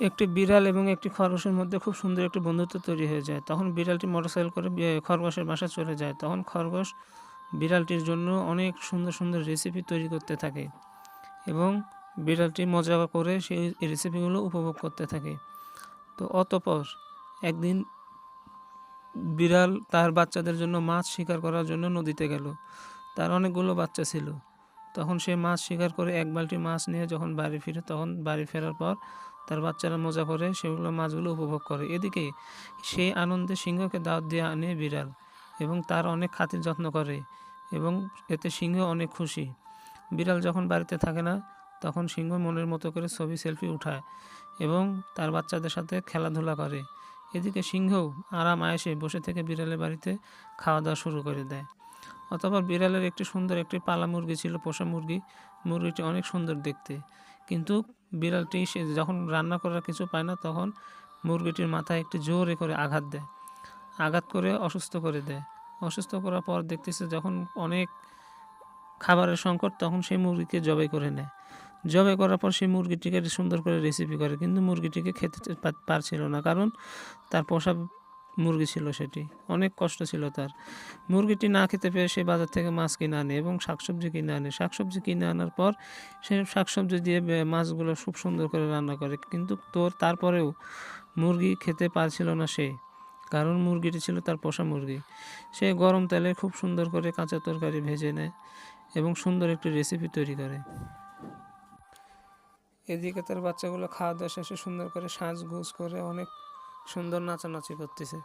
একটি বিড়াল এবং একটি খরগোশের মধ্যে খুব সুন্দর একটি বন্ধুত্ব তৈরি হয়ে যায়। তখন বিড়ালটি মোটরসাইকেল করে খরগোশের বাসায় চলে যায়। তখন খরগোশ বিড়ালটির জন্য অনেক সুন্দর সুন্দর রেসিপি তৈরি করতে থাকে এবং বিড়ালটি মজা করে সেই রেসিপিগুলো উপভোগ করতে থাকে। তো অতপর একদিন বিড়াল তার বাচ্চাদের জন্য মাছ শিকার করার জন্য নদীতে গেল। তার অনেকগুলো বাচ্চা ছিল। তখন সে মাছ শিকার করে এক বালতি মাছ নিয়ে যখন বাড়ি ফিরে, তখন বাড়ি ফেরার পর বাচ্চারা মজা করে সেগুলো মাছগুলো উপভোগ করে। এদিকে সেই আনন্দে সিংহকে দাওয়াত দিয়ে আনে বিড়াল এবং তার অনেক খাতির যত্ন করে এবং এতে সিংহ অনেক খুশি। বিড়াল যখন বাড়িতে থাকে না, তখন সিংহ মনের মতো করে ছবি সেলফি উঠায় এবং তার বাচ্চাদের সাথে খেলাধুলা করে। এদিকে সিংহও আরাম আয়েসে বসে থেকে বিড়ালের বাড়িতে খাওয়া দাওয়া শুরু করে দেয়। অথবা বিড়ালের একটি সুন্দর একটি পালা মুরগি ছিল, পোষা মুরগি। মুরগিটি অনেক সুন্দর দেখতে। কিন্তু বিড়ালটি সে যখন রান্না করার কিছু পায় না, তখন মুরগিটির মাথায় একটি জোরে করে আঘাত দেয়। আঘাত করে অসুস্থ করে দেয়। অসুস্থ করার পর দেখতেছে যখন অনেক খাবারের সংকট, তখন সেই মুরগিকে জবাই করে নেয়। জবাই করার পর সেই মুরগিটিকে সুন্দর করে রেসিপি করে, কিন্তু মুরগিটিকে খেতে পারছিল না। কারণ তার পোষা মুরগি ছিল সেটি। অনেক কষ্ট ছিল তার। মুরগিটি না খেতে পেয়ে সে বাজার থেকে মাছ কিনে আনে এবং শাকসবজি কিনে আনে। শাকসবজি কিনে আনার পর সে শাকসবজি দিয়ে মাছগুলো খুব সুন্দর করে রান্না করে। কিন্তু তোর তারপরেও মুরগি খেতে পারছিল না সে। কারণ মুরগিটি ছিল তার পোষা মুরগি। সে গরম তেলে খুব সুন্দর করে কাঁচা তরকারি ভেজে নেয় এবং সুন্দর একটি রেসিপি তৈরি করে। এদিকে তার বাচ্চাগুলো খাওয়া দাওয়া শেষে সুন্দর করে সাজগোজ করে অনেক সুন্দর নাচানাচি করতেছে।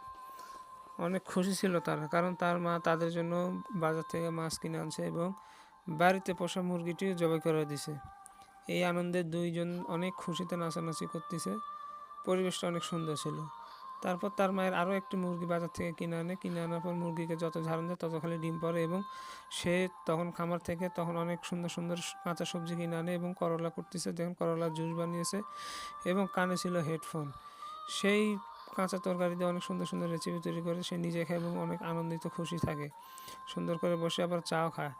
অনেক খুশি ছিল তারা, কারণ তার মা তাদের জন্য বাজার থেকে মাছ কিনে আনছে এবং বাড়িতে পোষা মুরগিটি জবাই করে দিছে। এই আনন্দে দুইজন অনেক খুশিতে নাচানাচি করতেছে। পরিবেশটা অনেক সুন্দর ছিল। তারপর তার মায়ের আরও একটি মুরগি বাজার থেকে কিনে আনে। কিনে আনার পর মুরগিকে যত ঝাড়ন দেয় তত খালি ডিম পড়ে এবং সে তখন খামার থেকে তখন অনেক সুন্দর সুন্দর কাঁচা সবজি কিনে আনে এবং করলা করতেছে। দেখুন, করলার জুস বানিয়েছে এবং কানে ছিল হেডফোন। সেই কাঁচা তরকারি দিয়ে অনেক সুন্দর সুন্দর রেসিপি তৈরি করে সে নিজে খায় এবং অনেক আনন্দিত, খুশি থাকে। সুন্দর করে বসে আবার চাও খায়।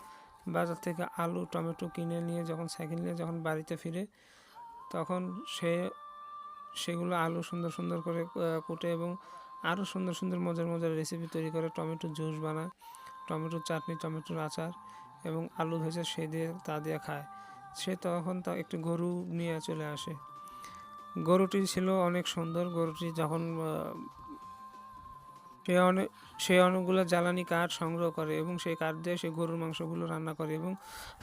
বাজার থেকে আলু, টমেটো কিনে নিয়ে যখন সাইকেল নিয়ে যখন বাড়িতে ফিরে, তখন সে সেগুলো আলু সুন্দর সুন্দর করে কুটে এবং আরও সুন্দর সুন্দর মজার মজার রেসিপি তৈরি করে। টমেটো জুস বানায় টমেটোর চাটনি, টমেটোর আচার এবং আলু ভেজে সে দিয়ে তা দিয়ে খায়। সে তখন তা একটি গরু নিয়ে চলে আসে। গরুটি ছিল অনেক সুন্দর। গরুটি যখন সে অনেক সে অনেকগুলো জ্বালানি কাঠ সংগ্রহ করে এবং সেই কাঠ দিয়ে সে গরুর মাংসগুলো রান্না করে এবং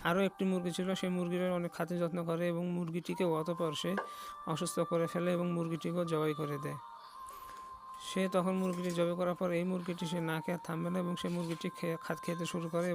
আরও একটি মুরগি ছিল, সেই মুরগির অনেক খাতির যত্ন করে এবং মুরগিটিকে অতপর সে অসুস্থ করে ফেলে এবং মুরগিটিকেও জবাই করে দেয়। সে তখন মুরগিটি জবাই করার পর এই মুরগিটি সে না খেয়ে থামবে না এবং সে মুরগিটি খেয়ে খাত খেতে শুরু করে